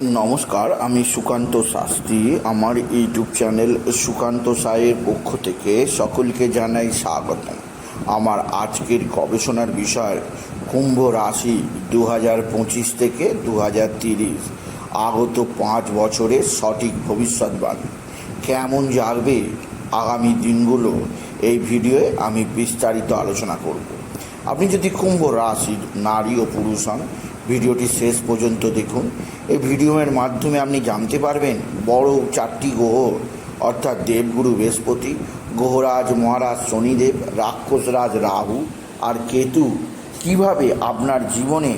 নমস্কার, আমি সুকান্ত শাস্ত্রী। আমার ইউটিউব চ্যানেল সুকান্ত সায়ের পক্ষ থেকে সকলকে জানাই স্বাগতম। আমার আজকের গবেষণার বিষয়, কুম্ভ রাশি দু হাজার পঁচিশ থেকে দু হাজার তিরিশ। আগত পাঁচ বছরের সঠিক ভবিষ্যৎবাণী কেমন যাবে আগামী দিনগুলো, এই ভিডিওয়ে আমি বিস্তারিত আলোচনা করব। আপনি যদি কুম্ভ রাশির নারী ও পুরুষ হন ভিডিওটি শেষ পর্যন্ত দেখুন। এই ভিডিওর মাধ্যমে আপনি জানতে পারবেন বড় চারটি গ্রহ, অর্থাৎ দেবগুরু বৃহস্পতি, গ্রহরাজ মহারাজ শনিদেব, রাক্ষসরাজ রাহু আর কেতু। কীভাবে আপনার জীবনে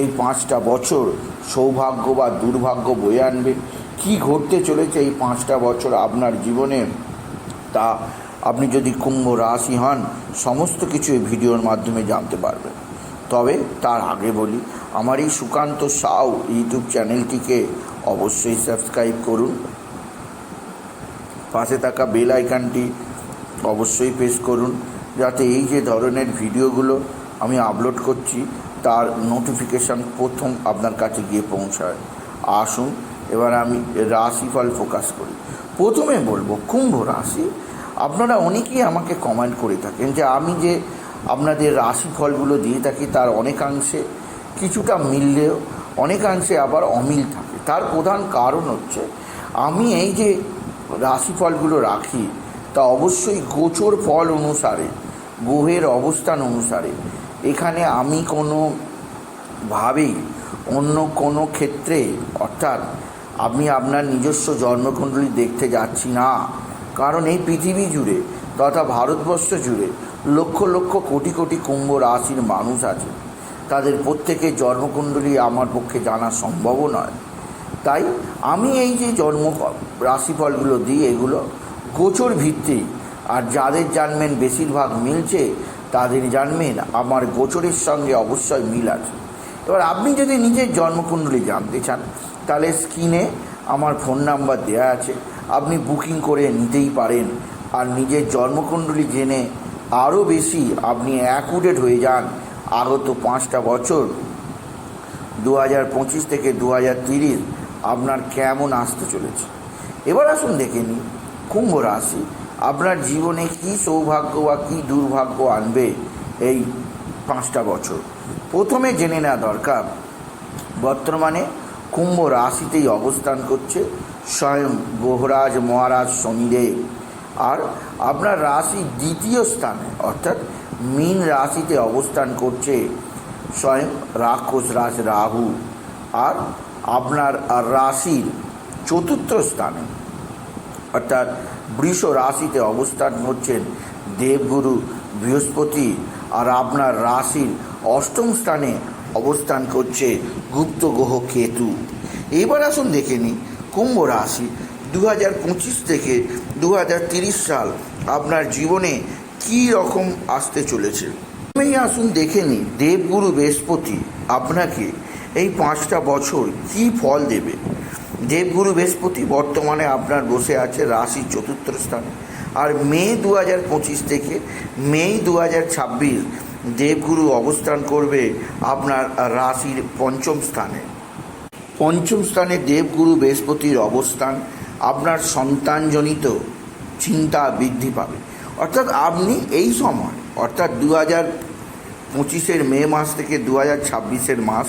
এই পাঁচটা বছর সৌভাগ্য বা দুর্ভাগ্য বয়ে আনবে, কী ঘটতে চলেছে এই পাঁচটা বছর আপনার জীবনে, তা আপনি যদি কুম্ভ রাশি হন, সমস্ত কিছু এই ভিডিওর মাধ্যমে জানতে পারবেন। তবে তার আগে বলি, আমার এই সুকান্ত সাউ ইউটিউব চ্যানেলটিকে অবশ্যই সাবস্ক্রাইব করুন। পাশে থাকা বেল আইকনটি অবশ্যই প্রেস করুন, যাতে এই যে ধরনের ভিডিওগুলো আমি আপলোড করছি, তার নোটিফিকেশান প্রথম আপনার কাছে গিয়ে পৌঁছায়। আসুন, এবার আমি রাশিফল ফোকাস করি। প্রথমে বলব, কুম্ভ রাশি, আপনারা অনেকেই আমাকে কমেন্ট করে থাকেন যে আমি যে আপনাদের রাশিফলগুলো দিয়ে থাকি, তার অনেকাংশে কিছুটা মিললেও, অনেকাংশে আবার অমিল থাকে। তার প্রধান কারণ হচ্ছে, আমি এই যে রাশিফলগুলো রাখি, তা অবশ্যই গোচর ফল অনুসারে, গ্রহের অবস্থান অনুসারে, এখানে আমি কোনো ভাবেই অন্য কোনো ক্ষেত্রে, অর্থাৎ আমি আপনার নিজস্ব জন্মকুণ্ডলী দেখতে যাচ্ছি না। কারণ এই পৃথিবী জুড়ে তথা ভারতবর্ষ জুড়ে লক্ষ লক্ষ কোটি কোটি কুম্ভ রাশির মানুষ আছে। তাদের প্রত্যেকের জন্মকুণ্ডলী আমার পক্ষে জানা সম্ভবও নয়। তাই আমি এই যে জন্ম রাশিফলগুলো দিই, এগুলো গোচর ভিত্তিক। আর যাদের জানবেন বেশিরভাগ মিলছে, তাদের জানবেন আমার গোচরের সঙ্গে অবশ্যই মিল আছে। এবার আপনি যদি নিজের জন্মকুণ্ডলী জানতে চান, তাহলে স্ক্রিনে আমার ফোন নাম্বার দেওয়া আছে। আপনি বুকিং করে নিতেই পারেন। আর নিজের জন্মকুণ্ডলী জেনে আরও বেশি আপনি অ্যাকুরেট হয়ে যান আগত পাঁচটা বছর। দু হাজার পঁচিশ থেকে দু হাজার তিরিশ আপনার কেমন আসতে চলেছে? এবার আসুন দেখে নিন কুম্ভ রাশি, আপনার জীবনে কি সৌভাগ্য বা কী দুর্ভাগ্য আনবে এই পাঁচটা বছর? প্রথমে জেনে নেওয়া দরকার, বর্তমানে কুম্ভ রাশিতেই অবস্থান করছে স্বয়ং গ্রহরাজ মহারাজ শনিদেব। আর আপনার রাশি দ্বিতীয় স্থানে, অর্থাৎ মীন রাশিতে অবস্থান করছে স্বয়ং রাক্ষস রাজ রাহু। আর আপনার রাশির চতুর্থ স্থানে, অর্থাৎ বৃষ রাশিতে অবস্থান করছেন দেবগুরু বৃহস্পতি। আর আপনার রাশির অষ্টম স্থানে অবস্থান করছে গুপ্ত গ্রহ কেতু। এবার আসুন দেখে নিই, কুম্ভ রাশি দু হাজার পঁচিশ থেকে দু সাল আপনার জীবনে কী রকম আসতে চলেছে? প্রথমেই আসুন দেখে নিই, দেবগুরু বৃহস্পতি আপনাকে এই পাঁচটা বছর কি ফল দেবে? দেবগুরু বৃহস্পতি বর্তমানে আপনার বসে আছে রাশির চতুর্থ স্থানে। আর মে দু হাজার পঁচিশ থেকে মে দু হাজার ছাব্বিশ দেবগুরু অবস্থান করবে আপনার রাশির পঞ্চম স্থানে। পঞ্চম স্থানে দেবগুরু বৃহস্পতির অবস্থান আপনার সন্তানজনিত চিন্তা বৃদ্ধি পাবে। অর্থাৎ আপনি এই সময়, অর্থাৎ দু হাজার পঁচিশের মে মাস থেকে দু হাজার ছাব্বিশের মাস,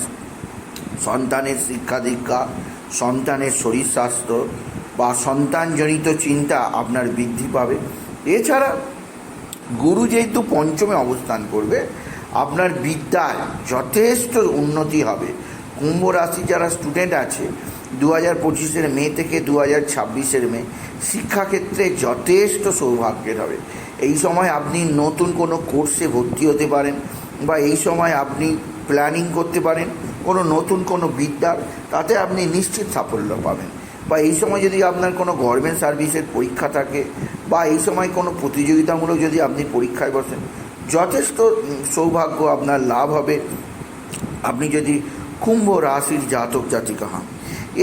সন্তানের শিক্ষা দীক্ষা সন্তানের শরীর স্বাস্থ্য বা সন্তানজনিত চিন্তা আপনার বৃদ্ধি পাবে। এছাড়া গুরু যেহেতু পঞ্চমে অবস্থান করবে, আপনার বিদ্যায় যথেষ্ট উন্নতি হবে। কুম্ভ রাশি যারা স্টুডেন্ট আছে দু হাজার পঁচিশের মে থেকে দু হাজার ছাব্বিশের মে শিক্ষাক্ষেত্রে যথেষ্ট সৌভাগ্যের হবে। এই সময় আপনি নতুন কোনো কোর্সে ভর্তি হতে পারেন বা এই সময় আপনি প্ল্যানিং করতে পারেন কোনো নতুন কোনো বিদ্যার, তাতে আপনি নিশ্চিত সাফল্য পাবেন। বা এই সময় যদি আপনার কোনো গভর্নমেন্ট সার্ভিসের পরীক্ষা থাকে বা এই সময় কোনো প্রতিযোগিতামূলক যদি আপনি পরীক্ষায় বসেন, যথেষ্ট সৌভাগ্য আপনার লাভ হবে। আপনি যদি কুম্ভ রাশির জাতক জাতিকা হন।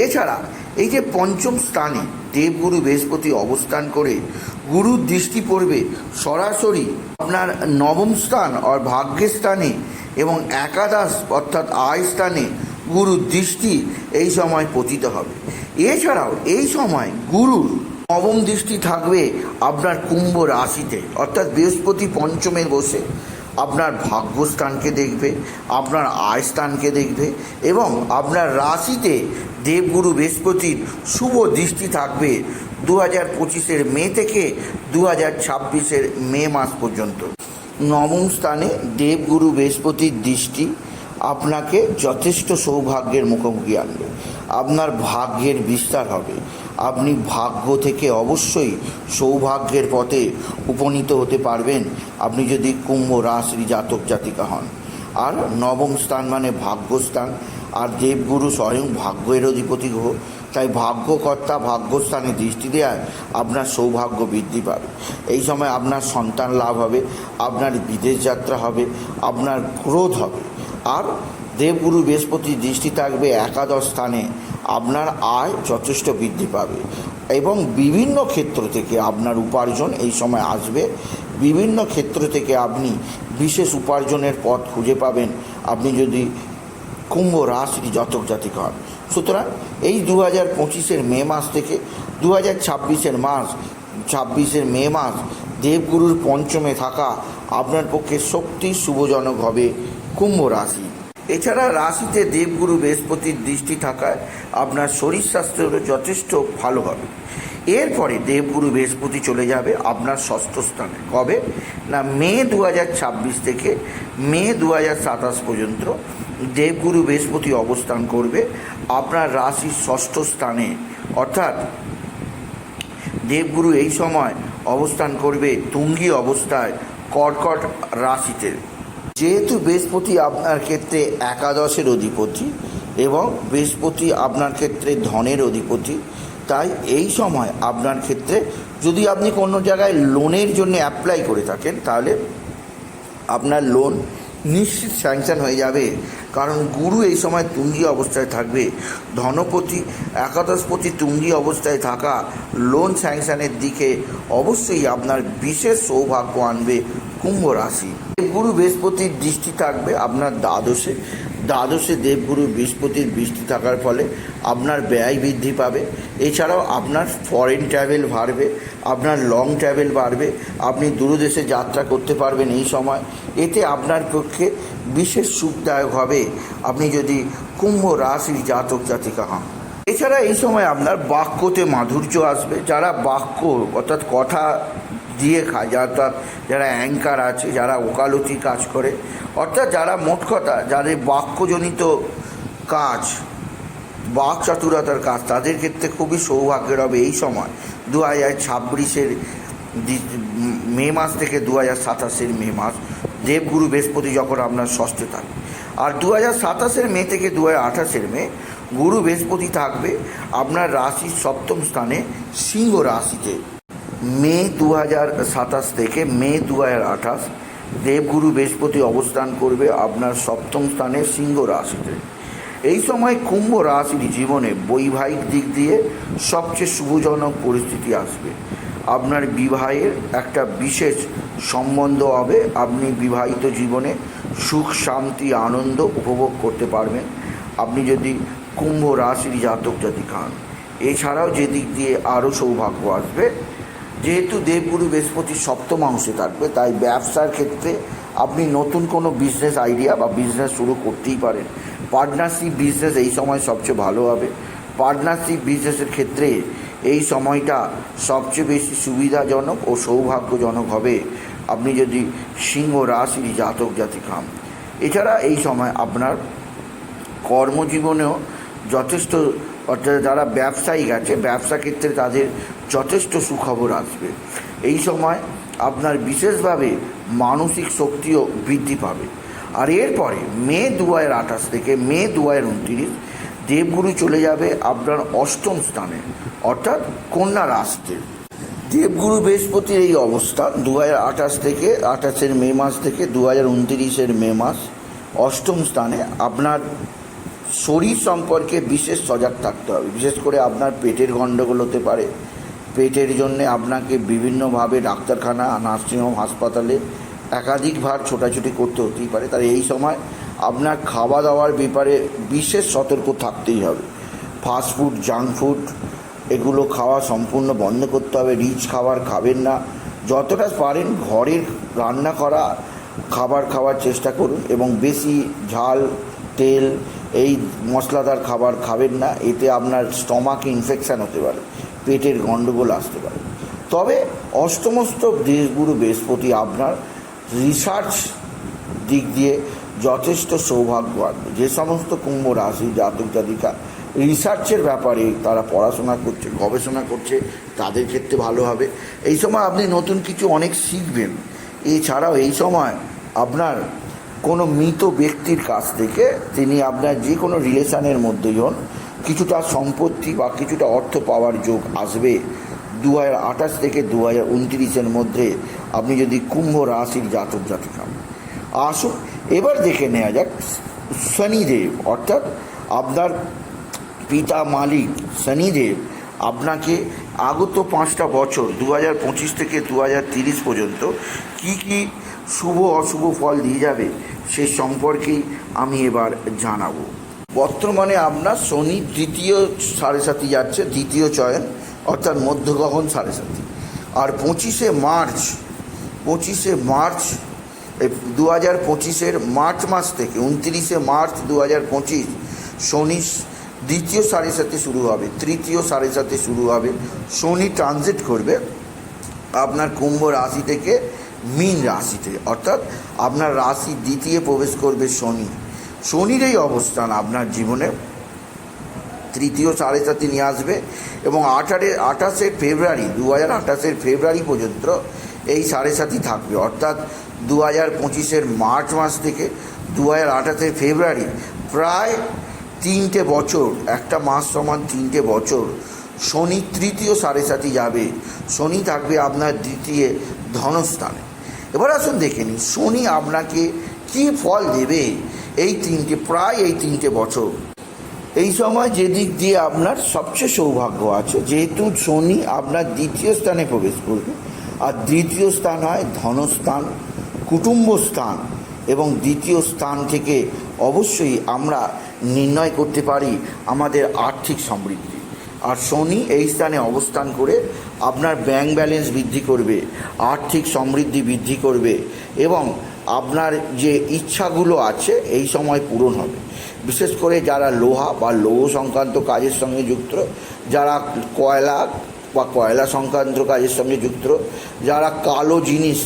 এছাড়া এই যে পঞ্চম স্থানে দেবগুরু বৃহস্পতি অবস্থান করে গুরুর দৃষ্টি পড়বে সরাসরি আপনার নবম স্থান আর ভাগ্যের স্থানে এবং একাদশ অর্থাৎ আয় স্থানে গুরুর দৃষ্টি এই সময় পতিত হবে। এছাড়াও এই সময় গুরুর নবম দৃষ্টি থাকবে আপনার কুম্ভ রাশিতে, অর্থাৎ বৃহস্পতি পঞ্চমে বসে। আপনার ভাগ্যস্থানকে দেখবে, আপনার আয় স্থানকে দেখবে এবং আপনার রাশিতে দেবগুরু বৃহস্পতির শুভ দৃষ্টি থাকবে দু হাজার পঁচিশের মে থেকে দু হাজার ছাব্বিশের মে মাস পর্যন্ত। নবম স্থানে দেবগুরু বৃহস্পতির দৃষ্টি আপনাকে যথেষ্ট সৌভাগ্যের মুখোমুখি আনবে। আপনার ভাগ্যের বিস্তার হবে। আপনি ভাগ্য থেকে অবশ্যই সৌভাগ্যের পথে উপনীত হতে পারবেন। আপনি যদি কুম্ভ রাশির জাতক জাতিকা হন। আর নবম স্থান মানে ভাগ্যস্থান আর দেবগুরু স্বয়ং ভাগ্যের অধিপতি গ্রহ। তাই ভাগ্যকর্তা ভাগ্যস্থানে দৃষ্টি দেওয়ায় আপনার সৌভাগ্য বৃদ্ধি পাবে। এই সময় আপনার সন্তান লাভ হবে, আপনার বিদেশ যাত্রা হবে, আপনার ক্রোধ হবে। আর দেবগুরু বৃহস্পতির দৃষ্টি থাকবে একাদশ স্থানে। আপনার আয় যথেষ্ট বৃদ্ধি পাবে। এবং বিভিন্ন ক্ষেত্র থেকে আপনার উপার্জন এই সময় আসবে। বিভিন্ন ক্ষেত্র থেকে আপনি বিশেষ উপার্জনের পথ খুঁজে পাবেন। আপনি যদি কুম্ভ রাশির জাতক জাতিক হন। সুতরাং এই দু হাজার পঁচিশের মে মাস থেকে দু হাজার ছাব্বিশের মাস, ছাব্বিশের মে মাস দেবগুরুর পঞ্চমে থাকা আপনার পক্ষে শক্তি শুভজনক হবে কুম্ভ রাশি। এছাড়া রাশিতে দেবগুরু বৃহস্পতির দৃষ্টি থাকায় আপনার শরীর স্বাস্থ্যেরও যথেষ্ট ভালো হবে। এরপরে দেবগুরু বৃহস্পতি চলে যাবে আপনার ষষ্ঠ স্থানে। কবে? না, মে দু হাজার ছাব্বিশ থেকে মে দু হাজার সাতাশ পর্যন্ত দেবগুরু বৃহস্পতি অবস্থান করবে আপনার রাশির ষষ্ঠ স্থানে। অর্থাৎ দেবগুরু এই সময় অবস্থান করবে তুঙ্গি অবস্থায় কর্কট রাশিতে। যেহেতু বৃহস্পতি আপনার ক্ষেত্রে একাদশের অধিপতি এবং বৃহস্পতি আপনার ক্ষেত্রে ধনের অধিপতি, তাই এই সময় আপনার ক্ষেত্রে যদি আপনি কোনো জায়গায় লোনের জন্য অ্যাপ্লাই করে থাকেন, তাহলে আপনার লোন নিশ্চিত স্যাংশন হয়ে যাবে। কারণ গুরু এই সময় তুঙ্গি অবস্থায় থাকবে। ধনপতি একাদশপতি তুঙ্গি অবস্থায় থাকা লোন স্যাংশনের দিকে অবশ্যই আপনার বিশেষ সৌভাগ্য আনবে কুম্ভ রাশি। দেবগুরু বৃহস্পতির দৃষ্টি থাকবে আপনার দ্বাদশে। দ্বাদশে দেবগুরু বৃহস্পতির বৃষ্টি থাকার ফলে আপনার ব্যয় বৃদ্ধি পাবে। এছাড়াও আপনার ফরেন ট্রাভেল বাড়বে, আপনার লং ট্রাভেল বাড়বে, আপনি দূরদেশে যাত্রা করতে পারবেন এই সময়। এতে আপনার পক্ষে বিশেষ সুখদায়ক হবে। আপনি যদি কুম্ভ রাশির জাতক জাতিকা হন। এছাড়া এই সময় আপনার বাক্যতে মাধুর্য আসবে। যারা বাক্য অর্থাৎ কথা দিয়ে খায় অর্থাৎ যারা অ্যাঙ্কার আছে, যারা ওকালতি কাজ করে, অর্থাৎ যারা মোট কথা, যাদের বাক্যজনিত কাজ, বাক চাতুরতার কাজ, তাদের ক্ষেত্রে খুবই সৌভাগ্যের হবে এই সময় দু হাজার ছাব্বিশের মে মাস থেকে দু হাজার সাতাশের মে মাস, দেবগুরু বৃহস্পতি যখন আপনার ষষ্ঠে থাকবে আর দু হাজার সাতাশের মে থেকে দু হাজার আঠাশের মে, গুরু বৃহস্পতি থাকবে আপনার রাশির সপ্তম স্থানে সিংহ রাশিতে। মে দু হাজার সাতাশ থেকে মে দু হাজার আঠাশ দেবগুরু বৃহস্পতি অবস্থান করবে আপনার সপ্তম স্থানে সিংহ রাশিতে। এই সময় কুম্ভ রাশির জীবনে বৈবাহিক দিক দিয়ে সবচেয়ে শুভজনক পরিস্থিতি আসবে। আপনার বিবাহের একটা বিশেষ সম্বন্ধ হবে। আপনি বিবাহিত জীবনে সুখ, শান্তি, আনন্দ উপভোগ করতে পারবেন। আপনি যদি কুম্ভ রাশির জাতক জাতিক হন, এছাড়াও যে দিক দিয়ে আরও সৌভাগ্য আসবে যেহেতু দেবগুরু বৃহস্পতি সপ্তম অংশে থাকবে, তাই ব্যবসার ক্ষেত্রে আপনি নতুন কোনো বিজনেস আইডিয়া বা বিজনেস শুরু করতেই পারেন। পার্টনারশিপ বিজনেস এই সময় সবচেয়ে ভালো হবে। পার্টনারশিপ বিজনেসের ক্ষেত্রে এই সময়টা সবচেয়ে বেশি সুবিধাজনক ও সৌভাগ্যজনক হবে। আপনি যদি সিংহ রাশির জাতক জাতিক হন। এছাড়া এই সময় আপনার কর্মজীবনেও যথেষ্ট অর্থাৎ যারা ব্যবসায়ী আছে, ব্যবসা ক্ষেত্রে তাদের যথেষ্ট সুখবর আসবে। এই সময় আপনার বিশেষভাবে মানসিক শক্তিও বৃদ্ধি পাবে। আর এরপরে মে দু হাজার আঠাশ থেকে মে দু হাজার উনত্রিশ দেবগুরু চলে যাবে আপনার অষ্টম স্থানে, অর্থাৎ কন্যা রাশিতে দেবগুরু বৃহস্পতির এই অবস্থা দু হাজার আঠাশ থেকে আঠাশের মে মাস থেকে দু হাজার উনত্রিশের মে মাস অষ্টম স্থানে আপনার শরীর সম্পর্কে বিশেষ সজাগ থাকতে হবে। বিশেষ করে আপনার পেটের গণ্ডগোল হতে পারে পেটের জন্য আপনাকে বিভিন্নভাবে ডাক্তারখানা, নার্সিংহোম, হাসপাতালে একাধিক ভার ছোটাছুটি করতে হতেই পারে। তাই এই সময় আপনার খাওয়া দাওয়ার ব্যাপারে বিশেষ সতর্ক থাকতেই হবে। ফাস্টফুড জাঙ্ক ফুড এগুলো খাওয়া সম্পূর্ণ বন্ধ করতে হবে। রিচ খাবার খাবেন না। যতটা পারেন ঘরের রান্না করা খাবার খাওয়ার চেষ্টা করুন এবং বেশি ঝাল, তেল, এই মশলাদার খাবার খাবেন না। এতে আপনার স্টমাকে ইনফেকশান হতে পারে। পেটের গণ্ডগোল আসতে পারে। তবে অষ্টমস্ত দেশগুরু বৃহস্পতি আপনার রিসার্চ দিক দিয়ে যথেষ্ট সৌভাগ্য আনবে যে সমস্ত কুম্ভ রাশি, জাতক, জাতিকা রিসার্চের ব্যাপারে তারা পড়াশোনা করছে, গবেষণা করছে, তাদের ক্ষেত্রে ভালো হবে। এই সময় আপনি নতুন কিছু অনেক শিখবেন। এছাড়াও এই সময় আপনার কোনো মৃত ব্যক্তির কাছ থেকে তিনি আপনার যে কোনো রিলেশনের মধ্যেই হন কিছুটা সম্পত্তি বা কিছুটা অর্থ পাওয়ার যোগ আসবে। দু আঠাশ থেকে দু হাজার উনত্রিশের মধ্যে আপনি যদি কুম্ভ রাশির জাতক জাতিকা। আসুন, এবার দেখে নেওয়া যাক শনিদেব। অর্থাৎ আপনার পিতা মালিক শনিদেব আপনাকে আগত পাঁচটা বছর দু পঁচিশ থেকে দু হাজার তিরিশ পর্যন্ত কি কি শুভ অশুভ ফল দিয়ে যাবে, সে সম্পর্কেই আমি এবার জানাব। বর্তমানে আপনার শনি দ্বিতীয় সাড়ে সাথী যাচ্ছে, দ্বিতীয় চয়ন, অর্থাৎ মধ্যগহন সাড়ে সাথী আর পঁচিশে মার্চ পঁচিশে মার্চ দু হাজার পঁচিশের মার্চ মাস থেকে, উনত্রিশে মার্চ দু হাজার পঁচিশ, শনি দ্বিতীয় সাড়ে সাথে শুরু হবে, তৃতীয় সাড়ে সাথে শুরু হবে, শনি ট্রানজিট করবে আপনার কুম্ভ রাশি থেকে, মীন রাশিতে অর্থাৎ আপনার রাশি দ্বিতীয় প্রবেশ করবে শনি। শনির এই অবস্থান আপনার জীবনে তৃতীয় সাড়ে সাথে নিয়ে আসবে এবং আঠারে আঠাশে ফেব্রুয়ারি দু হাজার আঠাশের ফেব্রুয়ারি পর্যন্ত এই সাড়ে সাথী থাকবে। অর্থাৎ দু হাজার পঁচিশের মার্চ মাস থেকে দু হাজার আঠাশের ফেব্রুয়ারি প্রায় তিনটে বছর, একটা মাস সমান তিনটে বছর শনি তৃতীয় সাড়ে সাথী যাবে। শনি থাকবে আপনার দ্বিতীয় ধনস্থানে। এবার আসুন দেখে নিন শনি আপনাকে কী ফল দেবে? এই তিনটে, প্রায় এই তিনটে বছর। এই সময় যে দিক দিয়ে আপনার সবচেয়ে সৌভাগ্য আছে, যেহেতু শনি আপনার দ্বিতীয় স্থানে প্রবেশ করবে, আর দ্বিতীয় স্থান হয় ধনস্থান, কুটুম্ব স্থান, এবং দ্বিতীয় স্থান থেকে অবশ্যই আমরা নির্ণয় করতে পারি আমাদের আর্থিক সমৃদ্ধি। আর শনি এই স্থানে অবস্থান করে আপনার ব্যাংক ব্যালেন্স বৃদ্ধি করবে, আর্থিক সমৃদ্ধি বৃদ্ধি করবে, এবং আপনার যে ইচ্ছাগুলো আছে, এই সময় পূরণ হবে। বিশেষ করে যারা লোহা বা লৌহ সংক্রান্ত কাজের সঙ্গে যুক্ত, যারা কয়লা বা কয়লা সংক্রান্ত কাজের সঙ্গে যুক্ত, যারা কালো জিনিস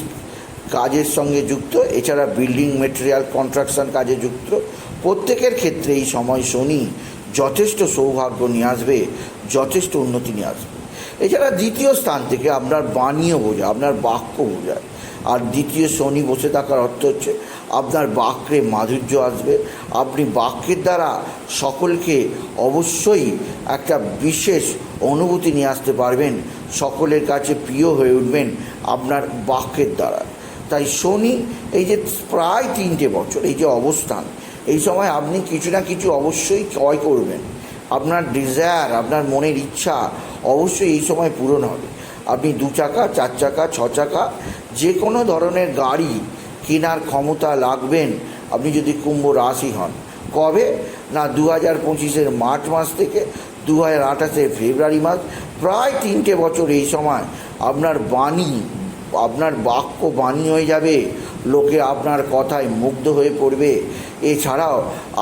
কাজের সঙ্গে যুক্ত, এছাড়া বিল্ডিং মেটেরিয়াল, কনস্ট্রাকশন কাজে যুক্ত, প্রত্যেকের ক্ষেত্রে এই সময় শনি যথেষ্ট সৌভাগ্য নিয়ে আসবে, যথেষ্ট উন্নতি নিয়ে আসবে। এছাড়া দ্বিতীয় স্থান থেকে আপনার বাণীও বোঝায় আপনার বাক্য বোঝায় আর দ্বিতীয় শনি বসে থাকার অর্থ হচ্ছে আপনার বাক্যে মাধুর্য আসবে। আপনি বাক্যের দ্বারা সকলকে অবশ্যই একটা বিশেষ অনুভূতি নিয়ে আসতে পারবেন। সকলের কাছে প্রিয় হয়ে উঠবেন আপনার বাক্যের দ্বারা। তাই শনি, এই যে প্রায় তিনটে বছর, এই যে অবস্থান, এই সময় আপনি কিছু না কিছু অবশ্যই ক্রয় করবেন। আপনার ডিজায়ার আপনার মনের ইচ্ছা অবশ্যই এই সময় পূরণ হবে। আপনি দু চাকা, চার চাকা, ছ চাকা যে কোনো ধরনের গাড়ি কেনার ক্ষমতা লাগবেন আপনি যদি কুম্ভ রাশি হন। কবে? না দু হাজার পঁচিশের মার্চ মাস থেকে দু হাজার আঠাশের ফেব্রুয়ারি মাস। প্রায় তিনটে বছর এই সময় আপনার বাণী, আপনার বাক্য বাণী হয়ে যাবে। লোকে আপনার কথায় মুগ্ধ হয়ে পড়বে। এছাড়াও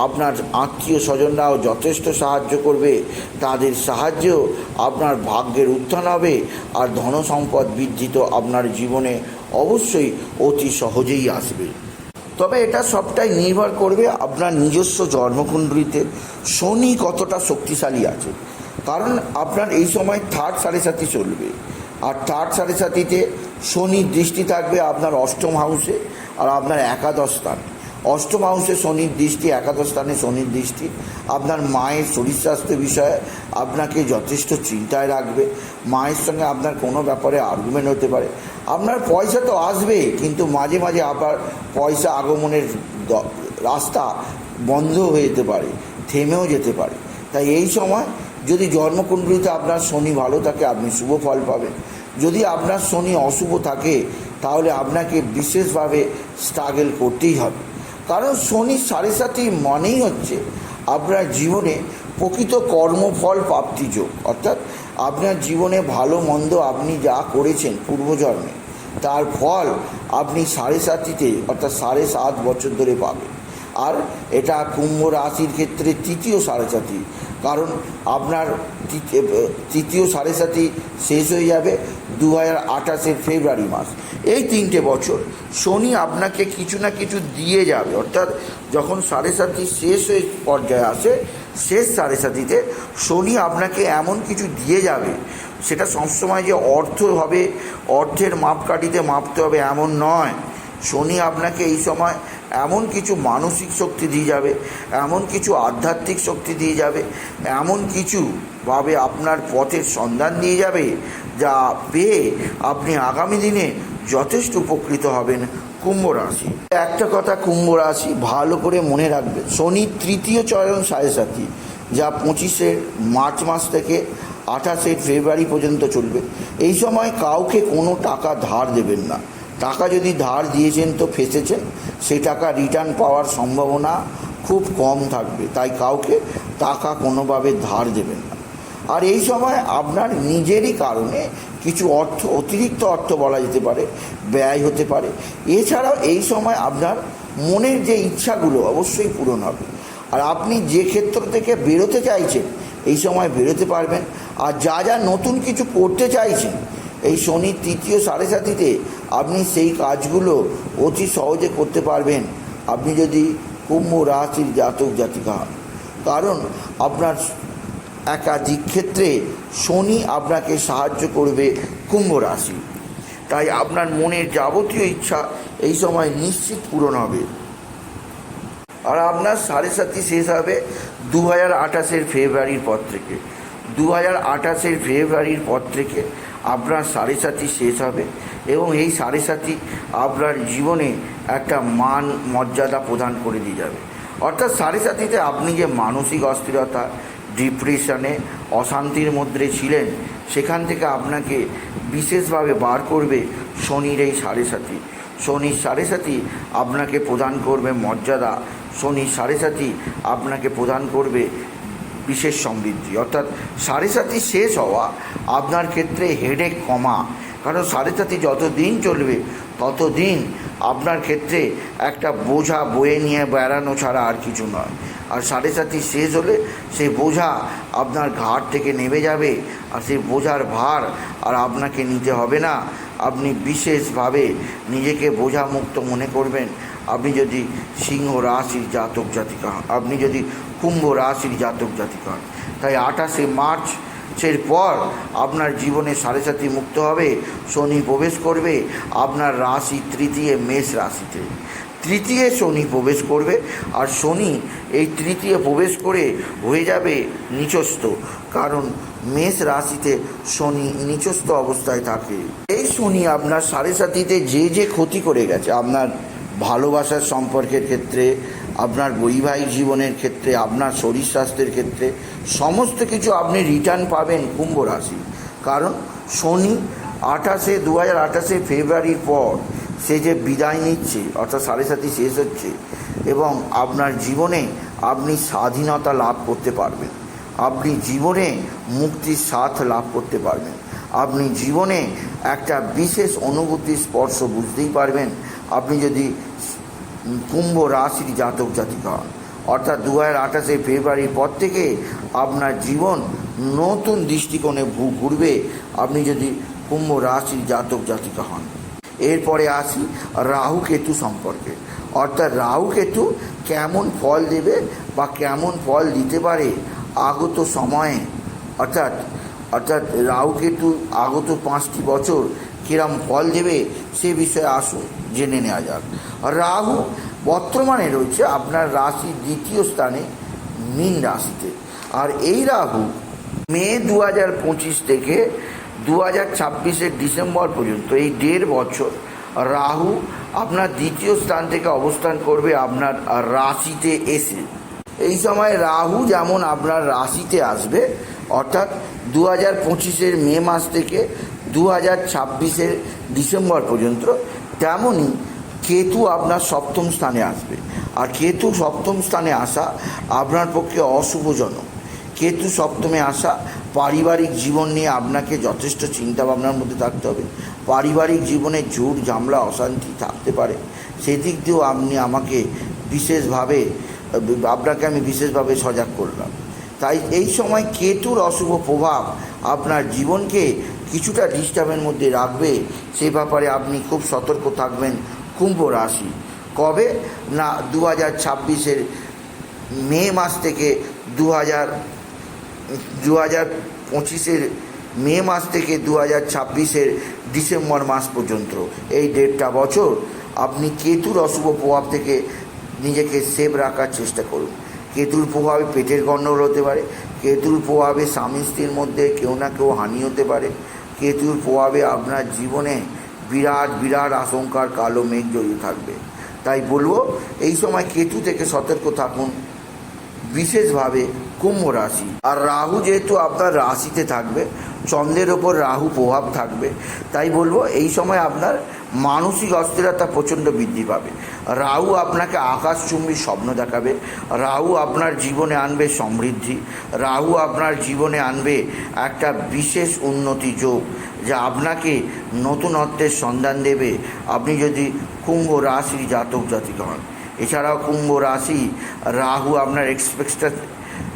আপনার আত্মীয় স্বজনরাও যথেষ্ট সাহায্য করবে। তাদের সাহায্যেও আপনার ভাগ্যের উত্থান হবে। আর ধনসম্পদ বৃদ্ধি তো আপনার জীবনে অবশ্যই অতি সহজেই আসবে। তবে এটা সবটাই নির্ভর করবে আপনার নিজস্ব জন্মকুণ্ডলিতে শনি কতটা শক্তিশালী আছে। কারণ আপনার এই সময় থার্ড সাড়ে সাথে চলবে। আর থার্ড সাড়ে সাথীতে শনির দৃষ্টি থাকবে আপনার অষ্টম হাউসে আর আপনার একাদশ স্থান। অষ্টম হাউসে শনির দৃষ্টি, একাদশ স্থানে শনির দৃষ্টি। আপনার মায়ের শরীর স্বাস্থ্য বিষয়ে আপনাকে যথেষ্ট চিন্তায় রাখবে। মায়ের সঙ্গে আপনার কোনো ব্যাপারে আর্গুমেন্ট হতে পারে। আপনার পয়সা তো আসবে, কিন্তু মাঝে মাঝে আবার পয়সা আগমনের রাস্তা বন্ধ হয়ে যেতে পারে, থেমেও যেতে পারে। তাই এই সময় যদি জন্মকুণ্ডলিতে আপনার শনি ভালো থাকে, আপনি শুভ ফল পাবেন। যদি আপনার শনি অশুভ থাকে, তাহলে আপনাকে বিশেষভাবে স্ট্রাগল করতেই হবে। কারণ শনি সাড়ে সাথে মানেই হচ্ছে আপনার জীবনে প্রকৃত কর্মফল, প্রাপ্তি যোগ। অর্থাৎ আপনার জীবনে ভালো, মন্দ আপনি যা করেছেন পূর্বজন্মে, তার ফল আপনি সাড়ে সাতিতে অর্থাৎ সাড়ে সাত বছর ধরে পাবেন। আর এটা কুম্ভ রাশির ক্ষেত্রে তৃতীয় সাড়ে সাতি কারণ আপনার তৃতীয়- সাড়ে সাতি শেষ হয়ে যাবে দু হাজার আঠাশের ফেব্রুয়ারি মাস। এই তিনটে বছর শনি আপনাকে কিছু না কিছু দিয়ে যাবে, অর্থাৎ যখন সাড়ে সাতি শেষ হয়ে পর্যায়ে আসে, শেষ সাড়ে সাতিতে শনি আপনাকে এমন কিছু দিয়ে যাবে, সেটা সবসময় যে অর্থ হবে, অর্থের মাপকাঠিতে মাপতে হবে এমন নয়। শনি আপনাকে এই সময় এমন কিছু মানসিক শক্তি দিয়ে যাবে, এমন কিছু আধ্যাত্মিক শক্তি দিয়ে যাবে, এমন কিছু ভাবে আপনার পথের সন্ধান দিয়ে যাবে, যা পেয়ে আপনি আগামী দিনে যথেষ্ট উপকৃত হবেন। কুম্ভ রাশি। একটা কথা কুম্ভ রাশি ভালো করে মনে রাখবে। শনি তৃতীয় চরণ সাড়ে সাথী যা পঁচিশে মার্চ মাস থেকে আঠাশে ফেব্রুয়ারি পর্যন্ত চলবে। এই সময় কাউকে কোনো টাকা ধার দেবেন না। টাকা যদি ধার দিয়েছেন তো ফেসেছেন সেই টাকা রিটার্ন পাওয়ার সম্ভাবনা খুব কম থাকবে। তাই কাউকে টাকা কোনোভাবে ধার দেবেন না। আর এই সময় আপনার নিজেরই কারণে কিছু অর্থ, অতিরিক্ত অর্থ বলা যেতে পারে, ব্যয় হতে পারে। এছাড়াও এই সময় আপনার মনের যে ইচ্ছাগুলো অবশ্যই পূরণ হবে। আর আপনি যে ক্ষেত্র থেকে বেরোতে চাইছেন, এই সময় বেরোতে পারবেন। আর যা যা নতুন কিছু করতে চাইছেন, এই শনি তৃতীয় সাড়ে সাতিতে আপনি সেই কাজগুলো অতি সহজে করতে পারবেন। আপনি যদি কুম্ভ রাশির জাতক জাতিকা হন। কারণ আপনার একাধিক ক্ষেত্রে শনি আপনাকে সাহায্য করবে কুম্ভ রাশি। তাই আপনার মনের যাবতীয় ইচ্ছা এই সময় নিশ্চিত পূরণ হবে। আর আপনার সাড়ে সাতই শেষ হবে দু হাজার আঠাশের ফেব্রুয়ারির পর থেকে। দু হাজার আঠাশের ফেব্রুয়ারির পর থেকে আপনার সাড়ে সাতই শেষ হবে এবং এই সাড়ে সাতই আপনার জীবনে একটা মান মর্যাদা প্রদান করে দিয়ে যাবে। অর্থাৎ সাড়ে সাতিতে আপনি যে মানসিক অস্থিরতা ডিপ্রেশনে অশান্তির মধ্যে ছিলেন, সেখান থেকে আপনাকে বিশেষভাবে বার করবে শনির এই সাড়ে সাতি। শনির সাড়ে সাতি আপনাকে প্রদান করবে মর্যাদা। শনির সাড়ে সাতি আপনাকে প্রদান করবে বিশেষ সমৃদ্ধি। অর্থাৎ সাড়ে সাতি শেষ হওয়া আপনার ক্ষেত্রে হেডেক কমা। কারণ সাড়ে সাতি যত দিন চলবে ততদিন আপনার ক্ষেত্রে একটা বোঝা বয়ে নিয়ে বেড়ানো ছাড়া আর কিছু নয়। আর সাড়ে সাতি শেষ হলে সেই বোঝা আপনার ঘাট থেকে নেমে যাবে আর সেই বোঝার ভার আর আপনাকে নিতে হবে না। আপনি বিশেষভাবে নিজেকে বোঝামুক্ত মনে করবেন। আপনি যদি সিংহ রাশির জাতক জাতিকা হন, আপনি যদি কুম্ভ রাশির জাতক জাতিকা হন, তাই আঠাশে মার্চ এর পর আপনার জীবনে সাড়ে সাথে মুক্ত হবে, শনি প্রবেশ করবে, আপনার রাশি তৃতীয়, মেষ রাশিতে। তৃতীয় শনি প্রবেশ করবে আর শনি এই তৃতীয় প্রবেশ করে হয়ে যাবে নিচস্থ, কারণ মেষ রাশিতে শনি নিচস্থ অবস্থায় থাকে। এই শনি আপনার সাড়ে সাতিতে যে যে ক্ষতি করে গেছে, আপনার ভালোবাসার সম্পর্কের ক্ষেত্রে, আপনার বৈবাহিক জীবনের ক্ষেত্রে, আপনার শরীর স্বাস্থ্যের ক্ষেত্রে, সমস্ত কিছু আপনি রিটার্ন পাবেন কুম্ভ রাশি। কারণ শনি আঠাশে দু হাজার আঠাশে ফেব্রুয়ারির পর সে যে বিদায় নিচ্ছে, অর্থাৎ সাড়ে সাতি শেষ হচ্ছে, এবং আপনার জীবনে আপনি স্বাধীনতা লাভ করতে পারবেন। আপনি জীবনে মুক্তির স্বাদ লাভ করতে পারবেন। আপনি জীবনে একটা বিশেষ অনুভূতি, স্পর্শ বুঝতেই পারবেন। আপনি যদি কুম্ভ রাশির জাতক জাতিকা হন অর্থাৎ দু হাজার আঠাশে ফেব্রুয়ারির পর থেকে আপনার জীবন নতুন দৃষ্টিকোণে ঘুরবে। আপনি যদি কুম্ভ রাশির জাতক জাতিকা হন। এরপরে আসি রাহু কেতু সম্পর্কে। অর্থাৎ রাহু কেতু কেমন ফল দেবে বা কেমন ফল দিতে পারে আগত সময়ে? অর্থাৎ অর্থাৎ রাহু কেতু আগত পাঁচটি বছর কিরম ফল দেবে সে বিষয়ে আসুন, জেনে নেওয়া যাক। রাহু বর্তমানে রয়েছে আপনার রাশি দ্বিতীয় স্থানে, মীন রাশিতে। আর এই রাহু মে দু হাজার পঁচিশ থেকে দু হাজার ছাব্বিশের ডিসেম্বর পর্যন্ত এই দেড় বছর রাহু আপনার দ্বিতীয় স্থান থেকে অবস্থান করবে আপনার রাশিতে এসে। এই সময় রাহু যেমন আপনার রাশিতে আসবে, অর্থাৎ দু হাজার পঁচিশের মে মাস থেকে দু হাজার ছাব্বিশের ডিসেম্বর পর্যন্ত তেমনই কেতু আপনার সপ্তম স্থানে আসবে। আর কেতু সপ্তম স্থানে আসা আপনার পক্ষে অশুভজনক। কেতু সপ্তমে আসা পারিবারিক জীবন নিয়ে আপনাকে যথেষ্ট চিন্তা ভাবনার মধ্যে থাকতে হবে। পারিবারিক জীবনে ঝুট জামলা অশান্তি থাকতে পারে। সেদিক দিয়েও আপনি আমাকে বিশেষভাবে, আপনাকে আমি বিশেষভাবে সজাগ করলাম। তাই এই সময় কেতুর অশুভ প্রভাব আপনার জীবনকে কিছুটা ডিস্টার্বের মধ্যে রাখবে। সে ব্যাপারে আপনি খুব সতর্ক থাকবেন কুম্ভ রাশি। কবে? না দু হাজার ছাব্বিশের মে মাস থেকে দু হাজার দু হাজার পঁচিশের মে মাস থেকে দু হাজার ছাব্বিশের ডিসেম্বর মাস পর্যন্ত। এই দেড়টা বছর আপনি কেতুর অশুভ প্রভাব থেকে নিজেকে সেভ রাখার চেষ্টা করুন। কেতুর প্রভাবে পেটের গণ্ডগোল হতে পারে, কেতুর প্রভাবে স্বামী স্ত্রীর মধ্যে কেউ না কেউ হানি হতে পারে, কেতুর প্রভাবে আপনার জীবনে বিরাট বিরাট আশঙ্কার কালো মেঘ জড়িয়ে থাকবে। তাই বলব, এই সময় কেতু থেকে সতর্ক থাকুন। বিশেষভাবে কুম্ভ রাশি। আর রাহু যেহেতু আপনার রাশিতে থাকবে, চন্দ্রের ওপর রাহু প্রভাব থাকবে, তাই বলব এই সময় আপনার মানসিক অস্থিরতা প্রচণ্ড বৃদ্ধি পাবে। রাহু আপনাকে আকাশচুম্বী স্বপ্ন দেখাবে, রাহু আপনার জীবনে আনবে সমৃদ্ধি, রাহু আপনার জীবনে আনবে একটা বিশেষ উন্নতি যোগ, যা আপনাকে নতুনত্বের সন্ধান দেবে। আপনি যদি কুম্ভ রাশির জাতক জাতিকা হন, এছাড়াও কুম্ভ রাশি, রাহু আপনার এক্সপেক্টার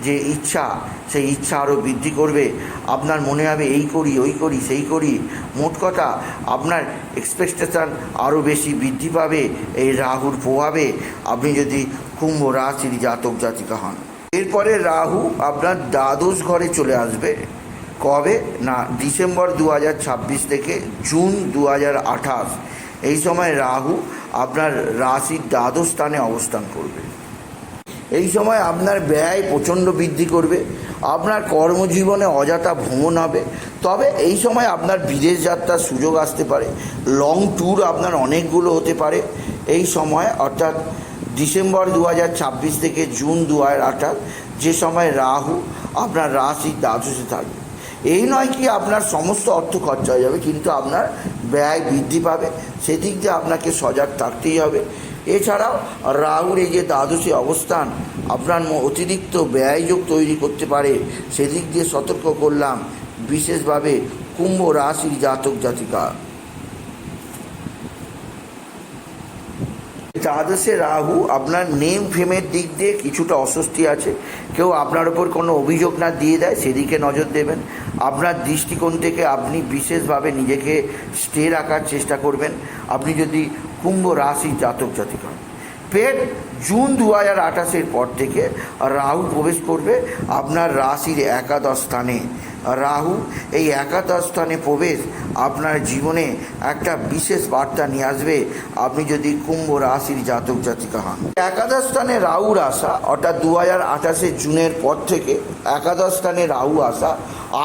যে ইচ্ছা, সেই ইচ্ছা আরও বৃদ্ধি করবে। আপনার মনে হবে এই করি, ওই করি, সেই করি। মোট কথা, আপনার এক্সপেকটেশান আরও বেশি বৃদ্ধি পাবে, এই রাহুর প্রভাবে। আপনি যদি কুম্ভ রাশির জাতক জাতিকা হন। এরপরে রাহু আপনার দ্বাদশ ঘরে চলে আসবে। কবে? না, ডিসেম্বর দু হাজার ছাব্বিশ থেকে জুন দু হাজার আঠাশ। এই সময় রাহু আপনার রাশির দ্বাদশ স্থানে অবস্থান করবে। এই সময় আপনার ব্যয় প্রচণ্ড বৃদ্ধি করবে, আপনার কর্মজীবনে অযথা ভ্রমণ হবে। তবে এই সময় আপনার বিদেশ যাত্রার সুযোগ আসতে পারে লং ট্যুর আপনার অনেকগুলো হতে পারে। এই সময়, অর্থাৎ ডিসেম্বর দু হাজার ছাব্বিশ থেকে জুন দু হাজার আঠাশ, যে সময় রাহু আপনার রাশির দ্বাদশে থাকবে। এই নয় কি আপনার সমস্ত অর্থ খরচা হয়ে যাবে, কিন্তু আপনার ব্যয় বৃদ্ধি পাবে। সেদিক দিয়ে আপনাকে সজাগ থাকতেই হবে। এছাড়াও রাহুর এই যে দ্বাদশী অবস্থান আপনার অতিরিক্ত ব্যয়যোগ তৈরি করতে পারে, সেদিক দিয়ে সতর্ক করলাম বিশেষভাবে কুম্ভ রাশির জাতক জাতিকা। দ্বাদশে রাহু আপনার নেম ফেমের দিক দিয়ে কিছুটা অস্বস্তি আছে। কেউ আপনার ওপর কোনো অভিযোগ না দিয়ে দেয়, সেদিকে নজর দেবেন। আপনার দৃষ্টিকোণ থেকে আপনি বিশেষভাবে নিজেকে স্টে রাখার চেষ্টা করবেন। আপনি যদি কুম্ভ রাশি জাতক জাতিক। পেট জুন দু হাজার আঠাশের পর থেকে রাহু প্রবেশ করবে আপনার রাশির একাদশ স্থানে। রাহু এই একাদশ স্থানে প্রবেশ আপনার জীবনে একটা বিশেষ বার্তা নিয়ে আসবে। আপনি যদি কুম্ভ রাশির জাতক জাতিকা হন। একাদশ স্থানে রাহুর আসা, অর্থাৎ দু হাজার আঠাশে জুনের পর থেকে একাদশ স্থানে রাহু আসা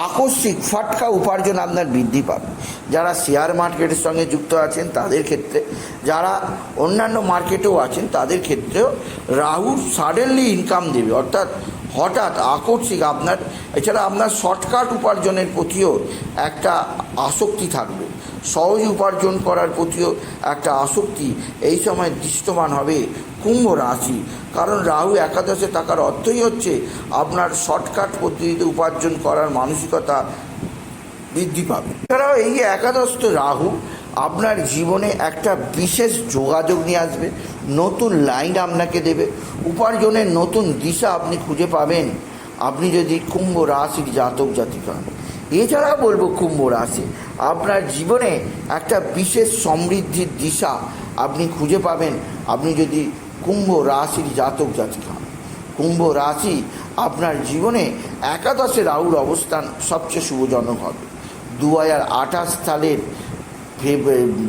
আকস্মিক ফাটকা উপার্জন আপনার বৃদ্ধি পাবে। যারা শেয়ার মার্কেটের সঙ্গে যুক্ত আছেন, তাদের ক্ষেত্রে যারা অন্যান্য মার্কেটেও আছেন, তাদের ক্ষেত্রেও রাহু সাডেনলি ইনকাম দেবে, অর্থাৎ হঠাৎ আকস্মিক আপনার, এছাড়া আপনার শর্টকাট উপার্জনের প্রতিও একটা আসক্তি থাকবে। সহজ উপার্জন করার প্রতিও একটা আসক্তি এই সময় দৃষ্টমান হবে কুম্ভ রাশি। কারণ রাহু একাদশে থাকার অর্থই হচ্ছে আপনার শর্টকাট পদ্ধতিতে উপার্জন করার মানসিকতা বৃদ্ধি পাবে। এছাড়াও এই যে একাদশত রাহু আপনার জীবনে একটা বিশেষ যোগাযোগ নিয়ে আসবে, নতুন লাইন আপনাকে দেবে, উপার্জনের নতুন দিশা আপনি খুঁজে পাবেন আপনি যদি কুম্ভ রাশির জাতক জাতিকা হন। এছাড়া বলব কুম্ভ রাশি, আপনার জীবনে একটা বিশেষ সমৃদ্ধির দিশা আপনি খুঁজে পাবেন আপনি যদি কুম্ভ রাশির জাতক জাতিকা। কুম্ভ রাশি আপনার জীবনে একাদশে রাহুর অবস্থান সবচেয়ে শুভজনক হবে দু হাজার আঠাশ সালের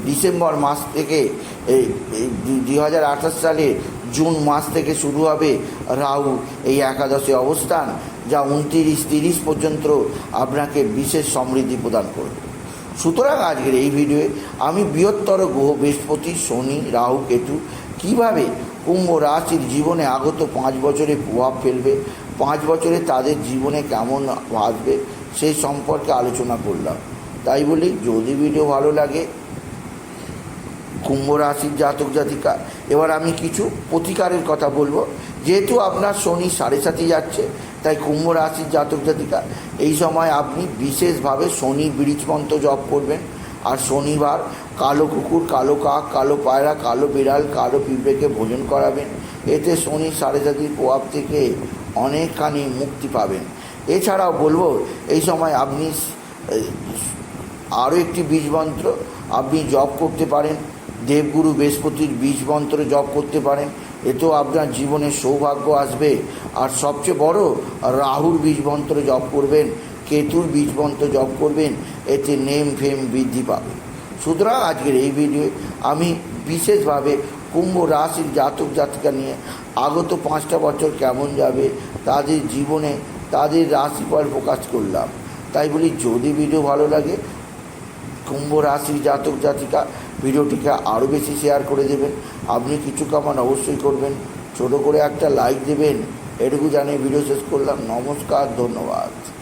ডিসেম্বর মাস থেকে দু হাজার আঠাশ সালে জুন মাস থেকে শুরু হবে রাহু, এই একাদশে অবস্থান, যা উনতিরিশ তিরিশ পর্যন্ত আপনাকে বিশেষ সমৃদ্ধি প্রদান করবে। সুতরাং আজকের এই ভিডিওয়ে আমি বৃহত্তর গ্রহ বৃহস্পতি, শনি, রাহু, কেতু কীভাবে কুম্ভ রাশির জীবনে আগত পাঁচ বছরে প্রভাব ফেলবে, পাঁচ বছরে তাদের জীবনে কেমন আসবে সেই সম্পর্কে আলোচনা করলাম। তাই বলি, যদি ভিডিও ভালো লাগে, কুম্ভ রাশির জাতক জাতিকা, এবার আমি কিছু প্রতিকারের কথা বলব। যেহেতু আপনার শনি সাড়ে সাথে যাচ্ছে, তাই কুম্ভ রাশির জাতক জাতিকা, এই সময় আপনি বিশেষভাবে শনি মন্ত্র জপ করবেন। আর শনিবার কালো কুকুর, কালো কাক, কালো পায়রা, কালো বিড়াল, কালো পিঁপড়েকে ভোজন করাবেন। এতে শনি সাড়ে সাতির প্রভাব থেকে অনেকখানি মুক্তি পাবেন। এছাড়াও বলব, এই সময় আপনি আরও একটি বীজ মন্ত্র আপনি জপ করতে পারেন। দেবগুরু বৃহস্পতির বীজ মন্ত্র জপ করতে পারেন। এতেও আপনার জীবনে সৌভাগ্য আসবে। আর সবচেয়ে বড়, রাহুর বীজ মন্ত্র জপ করবেন, কেতুর বীজ মন্ত্র জপ করবেন, এতে নেম ফেম বৃদ্ধি পাবে। সুতরাং আজকের এই ভিডিওয়ে আমি বিশেষভাবে কুম্ভ রাশির জাতক জাতিকা নিয়ে আগত পাঁচটা বছর কেমন যাবে, তাদের জীবনে তাদের রাশিফল প্রকাশ করলাম। তাই বলি, যদি ভিডিও ভালো লাগে কুম্ভ রাশি জাতক জাতিকা ভিডিওটিকে আরও বেশি শেয়ার করে দেবেন। আপনি কিছু কামান অবশ্যই করবেন। ছোট করে একটা লাইক দেবেন। এটুকু জানিয়ে ভিডিও শেষ করলাম। নমস্কার, ধন্যবাদ।